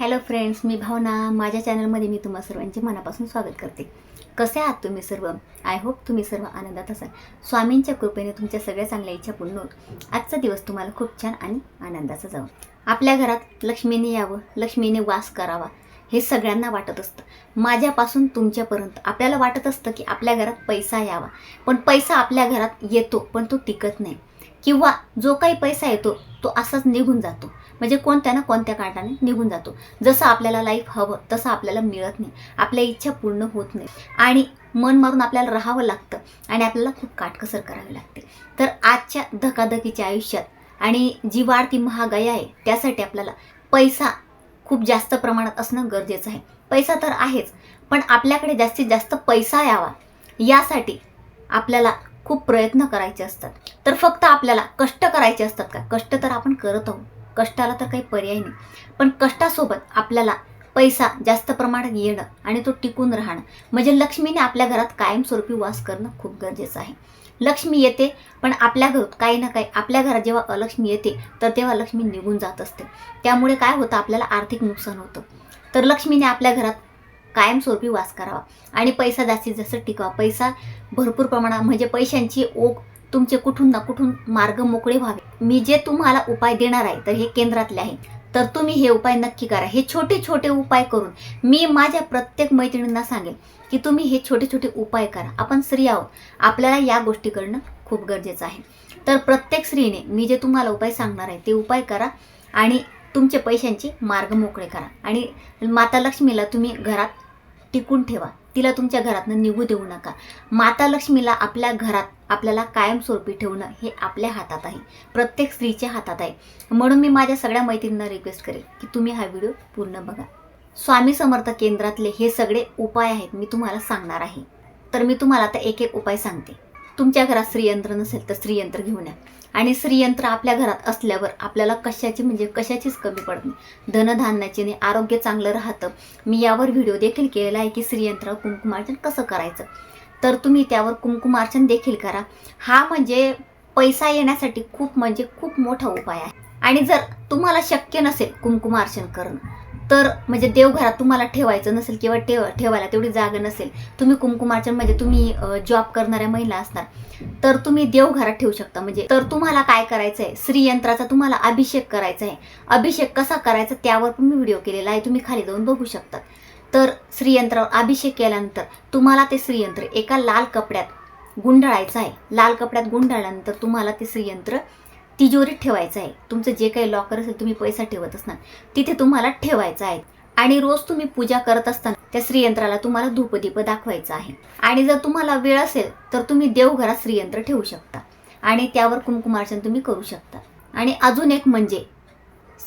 Hello friends मी भावना. माझ्या चॅनलमध्ये मी तुम्हा सर्वांचे मनापासून स्वागत करते. कसे आहात तुम्ही सर्व? आय होप तुम्ही सर्व आनंदात असाल. स्वामींच्या कृपेने तुमच्या सगळ्या चांगल्या इच्छा पूर्ण होत आजचा दिवस तुम्हाला खूप छान आणि आनंदाचा जावं. आपल्या घरात लक्ष्मीने यावं लक्ष्मीने वास करावा हे सगळ्यांना वाटत असतं. माझ्यापासून तुमच्यापर्यंत आपल्याला वाटत असतं की आपल्या घरात पैसा यावा. पण पैसा आपल्या घरात येतो पण तो टिकत नाही. किंवा जो काही पैसा येतो तो असाच निघून जातो. म्हणजे कोणत्या ना कोणत्या कारणाने निघून जातो. जसं आपल्याला लाईफ हवं तसं आपल्याला मिळत नाही. आपल्या इच्छा पूर्ण होत नाही. आणि मन मारून आपल्याला राहावं लागतं. आणि आपल्याला खूप काटकसर करावी लागते. तर आजच्या धकाधकीच्या आयुष्यात आणि जी वाढती महागाई आहे त्यासाठी आपल्याला पैसा खूप जास्त प्रमाणात असणं गरजेचं आहे. पैसा तर आहेच पण आपल्याकडे जास्तीत जास्त पैसा यावा यासाठी आपल्याला खूप प्रयत्न करायचे असतात. तर फक्त आपल्याला कष्ट करायचे असतात का? कष्ट तर आपण करत आहोत. कष्टाला तर काही पर्याय नाही. पण कष्टासोबत आपल्याला पैसा जास्त प्रमाणात येणं आणि तो टिकून राहणं म्हणजे लक्ष्मीने आपल्या घरात कायमस्वरूपी वास करणं खूप गरजेचं आहे. लक्ष्मी येते पण आपल्या घरात काही ना काही आपल्या घरात जेव्हा अलक्ष्मी येते तर तेव्हा लक्ष्मी निघून जात असते. त्यामुळे काय होतं आपल्याला आर्थिक नुकसान होतं. तर लक्ष्मीने आपल्या घरात कायमस्वरूपी वास करावा आणि पैसा जास्तीत जास्त टिकवा. पैसा भरपूर प्रमाणात म्हणजे पैशांची ओघ तुमचे कुठून ना कुठून मार्ग मोकळे व्हावे. मी जे तुम्हाला उपाय देणार आहे तर हे केंद्रातले आहे. तर तुम्ही हे उपाय नक्की करा. हे छोटे छोटे उपाय करून मी माझ्या प्रत्येक मैत्रिणींना सांगेन की तुम्ही हे छोटे छोटे उपाय करा. आपण स्त्री आहोत. आपल्याला या गोष्टी करणं खूप गरजेचं आहे. तर प्रत्येक स्त्रीने मी जे तुम्हाला उपाय सांगणार आहे ते उपाय करा आणि तुमचे पैशांचे मार्ग मोकळे करा. आणि माता लक्ष्मीला तुम्ही घरात टिकून ठेवा. तिला तुमच्या घरातनं निघू देऊ नका. माता लक्ष्मीला आपल्या घरात आपल्याला कायमस्वरूपी ठेवणं हे आपल्या हातात आहे. प्रत्येक स्त्रीच्या हातात आहे. म्हणून मी माझ्या सगळ्या मैत्रिणींना रिक्वेस्ट करेल की तुम्ही हा व्हिडिओ पूर्ण बघा. स्वामी समर्थ केंद्रातले हे सगळे उपाय आहेत मी तुम्हाला सांगणार आहे. तर मी तुम्हाला आता एक एक उपाय सांगते. तुमच्या घरात स्त्रीयंत्र नसेल तर स्त्रीयंत्र घेऊन या. आणि स्त्रीयंत्र आपल्या घरात असल्यावर आपल्याला कशाची म्हणजे कशाचीच कमी पडत नाही. धनधान्याचे नाही आरोग्य चांगलं राहतं. मी यावर व्हिडिओ देखील केलेला आहे की श्रीयंत्र कुंकुमार्चन कसं करायचं? तर तुम्ही त्यावर कुंकुमार्चन देखील करा. हा म्हणजे पैसा येण्यासाठी खूप म्हणजे खूप मोठा उपाय आहे. आणि जर तुम्हाला शक्य नसेल कुंकुमार्चन करणं तर म्हणजे देवघरात तुम्हाला ठेवायचं नसेल किंवा ठेव ठेवायला तेवढी जागा नसेल तुम्ही कुंकुमार्चन म्हणजे तुम्ही जॉब करणाऱ्या महिला असणार तर तुम्ही देवघरात ठेवू शकता. म्हणजे तर तुम्हाला काय करायचं आहे श्रीयंत्राचा तुम्हाला अभिषेक करायचा आहे अभिषेक कसा करायचा त्यावर पण मी व्हिडिओ केलेला आहे तुम्ही खाली जाऊन बघू शकता. तर श्रीयंत्रावर अभिषेक केल्यानंतर तुम्हाला ते श्रीयंत्र एका लाल कपड्यात गुंडाळायचं आहे लाल कपड्यात गुंडाळल्यानंतर तुम्हाला ते श्रीयंत्र तिजोरीत ठेवायचं आहे. तुमचं जे काही लॉकर असेल तुम्ही पैसा ठेवत असणार. तिथे तुम्हाला ठेवायचं आहे. आणि रोज तुम्ही पूजा करत असताना त्या श्रीयंत्राला तुम्हाला धूपदीप दाखवायचं आहे. आणि जर तुम्हाला वेळ असेल तर तुम्ही देवघरात श्रीयंत्र ठेवू शकता. आणि त्यावर कुंकुमार्चन तुम्ही करू शकता. आणि अजून एक म्हणजे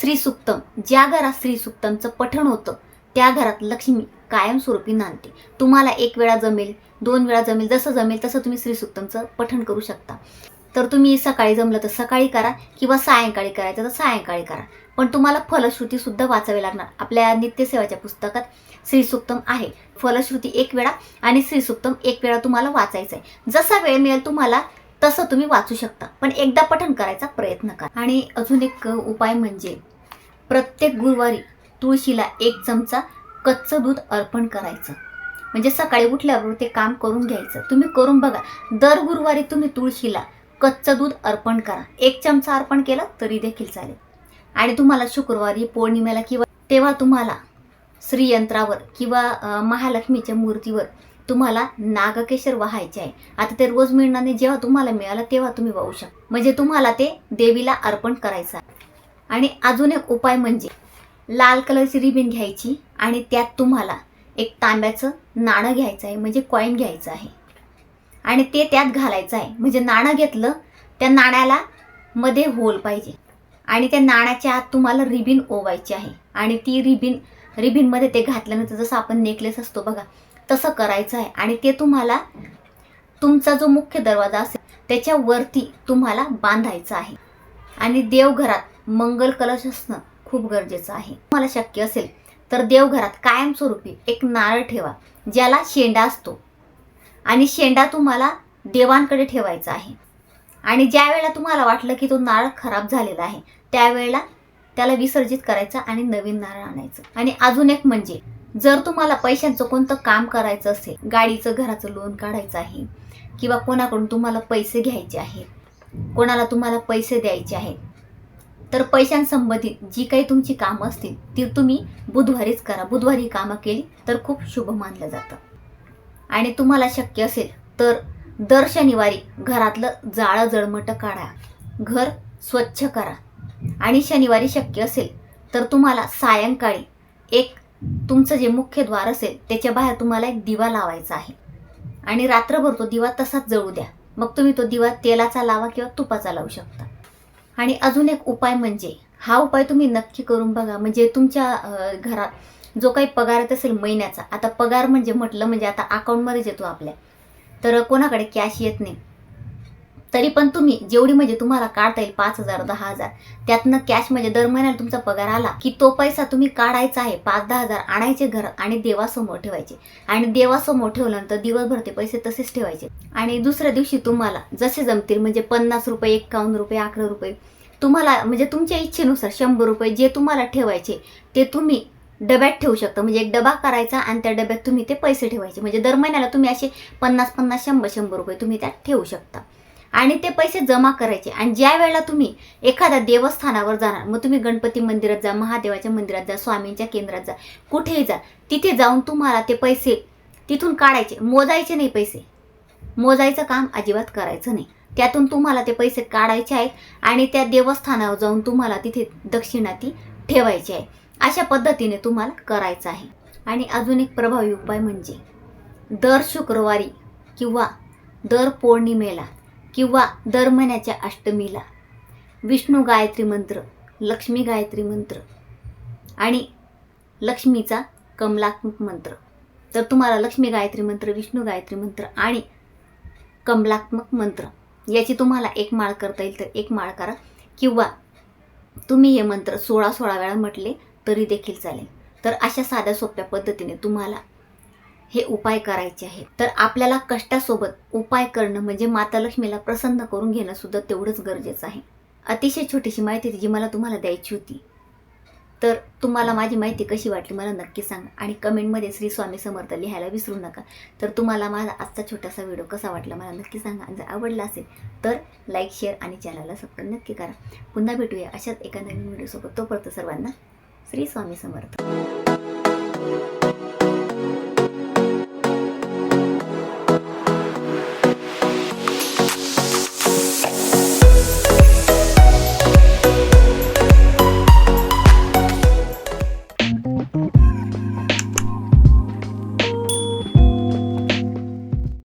श्रीसुक्तम. ज्या घरात श्रीसुक्तमचं पठण होतं त्या घरात लक्ष्मी कायमस्वरूपी नांदते. तुम्हाला एक वेळा जमेल दोन वेळा जमेल जसं जमेल तसं तुम्ही श्रीसुक्तमचं पठण करू शकता. तर तुम्ही सकाळी जमलं तर सकाळी करा किंवा सायंकाळी करायचं तर सायंकाळी करा. पण तुम्हाला फलश्रुती सुद्धा वाचावी लागणार. आपल्या नित्यसेवाच्या पुस्तकात श्रीसुक्तम आहे. फलश्रुती एक वेळा आणि श्रीसुक्तम एक वेळा तुम्हाला वाचायचं आहे. जसा वेळ मिळेल तुम्हाला तसं तुम्ही वाचू शकता. पण एकदा पठण करायचा प्रयत्न करा. आणि अजून एक उपाय म्हणजे प्रत्येक गुरुवारी तुळशीला एक चमचा कच्चं दूध अर्पण करायचं. म्हणजे सकाळी उठल्यावर ते काम करून घ्यायचं. तुम्ही करून बघा. दर गुरुवारी तुम्ही तुळशीला कच्चं दूध अर्पण करा. एक चमचा अर्पण केलं तरी देखील चालेल. आणि तुम्हाला शुक्रवारी पौर्णिमेला किंवा तेव्हा तुम्हाला श्रीयंत्रावर किंवा महालक्ष्मीच्या मूर्तीवर तुम्हाला नागकेशर वाहायचे आहे. आता ते रोज मिळणार नाही जेव्हा तुम्हाला मिळालं तेव्हा तुम्ही वाहू शकता म्हणजे तुम्हाला ते देवीला अर्पण करायचं आहे. आणि अजून एक उपाय म्हणजे लाल कलरची रिबीन घ्यायची आणि त्यात तुम्हाला एक तांब्याचं नाणं घ्यायचं आहे म्हणजे कॉईन घ्यायचं आहे. आणि ते त्यात घालायचं आहे. म्हणजे नाणं घेतलं त्या नाण्याला मध्ये होल पाहिजे. आणि त्या नाण्याच्या आत तुम्हाला रिबिन ओवायची आहे. आणि ती रिबिन रिबीनमध्ये ते घातल्यानंतर जसं आपण नेकलेस असतो बघा तसं करायचं आहे. आणि ते तुम्हाला तुमचा जो मुख्य दरवाजा असेल त्याच्यावरती तुम्हाला बांधायचं आहे. आणि देवघरात मंगल कलश असणं खूप गरजेचं आहे. तुम्हाला शक्य असेल तर देवघरात कायमस्वरूपी एक नारळ ठेवा ज्याला शेंडा असतो. आणि शेंडा तुम्हाला देवांकडे ठेवायचा आहे. आणि ज्या वेळेला तुम्हाला वाटलं की तो नारळ खराब झालेला आहे त्यावेळेला त्याला विसर्जित करायचं आणि नवीन नारळ आणायचं. आणि अजून एक म्हणजे जर तुम्हाला पैशांचं कोणतं काम करायचं असेल गाडीचं घराचं लोन काढायचं आहे किंवा कोणाकडून तुम्हाला पैसे घ्यायचे आहेत कोणाला तुम्हाला पैसे द्यायचे आहेत तर पैशांसंबंधित जी काही तुमची कामं असतील ती तुम्ही बुधवारीच करा. बुधवारी कामं केली तर खूप शुभ मानलं जातं. आणि तुम्हाला शक्य असेल तर दर शनिवारी घरातलं जाळं जळमटं काढा. घर स्वच्छ करा. आणि शनिवारी शक्य असेल तर तुम्हाला सायंकाळी एक तुमचं जे मुख्य द्वार असेल त्याच्या बाहेर तुम्हाला एक दिवा लावायचा आहे. आणि रात्रभर तो दिवा तसाच जळू द्या. मग तुम्ही तो दिवा तेलाचा लावा किंवा तुपाचा लावू शकता. आणि अजून एक उपाय म्हणजे हा उपाय तुम्ही नक्की करून बघा. म्हणजे तुमच्या घरात जो काही पगार येत असेल महिन्याचा आता पगार म्हणजे म्हटलं म्हणजे आता अकाउंटमध्येच येतो आपल्या. तर कोणाकडे कॅश येत नाही. तरी पण तुम्ही जेवढी म्हणजे तुम्हाला काढता येईल पाच हजार दहा हजार त्यातनं कॅश म्हणजे दर महिन्याला तुमचा पगार आला की तो पैसा तुम्ही काढायचा आहे. पाच दहा हजार आणायचे घर आणि देवासमोर ठेवायचे. आणि देवासमोर ठेवल्यानंतर दिवसभर ते पैसे तसेच ठेवायचे. आणि दुसऱ्या दिवशी तुम्हाला जसे जमतील म्हणजे पन्नास रुपये एक्कावन्न रुपये अकरा रुपये तुम्हाला म्हणजे तुमच्या इच्छेनुसार शंभर रुपये जे तुम्हाला ठेवायचे ते तुम्ही डब्यात ठेवू शकता. म्हणजे एक डबा करायचा आणि त्या डब्यात तुम्ही ते पैसे ठेवायचे. म्हणजे दर महिन्याला तुम्ही असे पन्नास पन्नास शंभर शंभर रुपये तुम्ही त्यात ठेवू शकता. आणि ते पैसे जमा करायचे. आणि ज्या वेळेला तुम्ही एखाद्या देवस्थानावर जाणार मग तुम्ही गणपती मंदिरात जा महादेवाच्या मंदिरात जा स्वामींच्या केंद्रात जा कुठेही जा तिथे जाऊन तुम्हाला ते पैसे तिथून काढायचे. मोजायचे नाही पैसे. मोजायचं काम अजिबात करायचं नाही. त्यातून तुम्हाला ते पैसे काढायचे आहेत आणि त्या देवस्थानावर जाऊन तुम्हाला तिथे दक्षिणा ती ठेवायची आहे. अशा पद्धतीने तुम्हाला करायचं आहे. आणि अजून एक प्रभावी उपाय म्हणजे दर शुक्रवारी किंवा दर पौर्णिमेला किंवा दर महिन्याच्या अष्टमीला विष्णू गायत्री मंत्र लक्ष्मी गायत्री मंत्र आणि लक्ष्मीचा कमलात्मक मंत्र. तर तुम्हाला लक्ष्मी गायत्री मंत्र विष्णू गायत्री मंत्र आणि कमलात्मक मंत्र याची तुम्हाला एक माळ करता येईल तर एक माळ करा. किंवा तुम्ही हे मंत्र सोळा सोळा वेळा म्हटले तरी देखील चालेल. तर अशा साध्या सोप्या पद्धतीने तुम्हाला हे उपाय करायचे आहेत. तर आपल्याला कष्टासोबत उपाय करणं म्हणजे माता लक्ष्मीला प्रसन्न करून घेणं सुद्धा तेवढंच गरजेचं आहे. अतिशय छोटीशी माहिती जी मला तुम्हाला द्यायची होती. तर तुम्हाला माझी माहिती कशी वाटली मला नक्की सांगा आणि कमेंटमध्ये श्री स्वामी समर्थ लिहायला विसरू नका. तर तुम्हाला माझा आजचा छोटासा व्हिडिओ कसा वाटला मला नक्की सांगा आणि जर आवडला असेल तर लाईक शेअर आणि चॅनलला सबस्क्राईब नक्की करा. पुन्हा भेटूया अशाच एका नवीन व्हिडिओसोबत. तोपर्यंत सर्वांना श्री स्वामी समर्थ.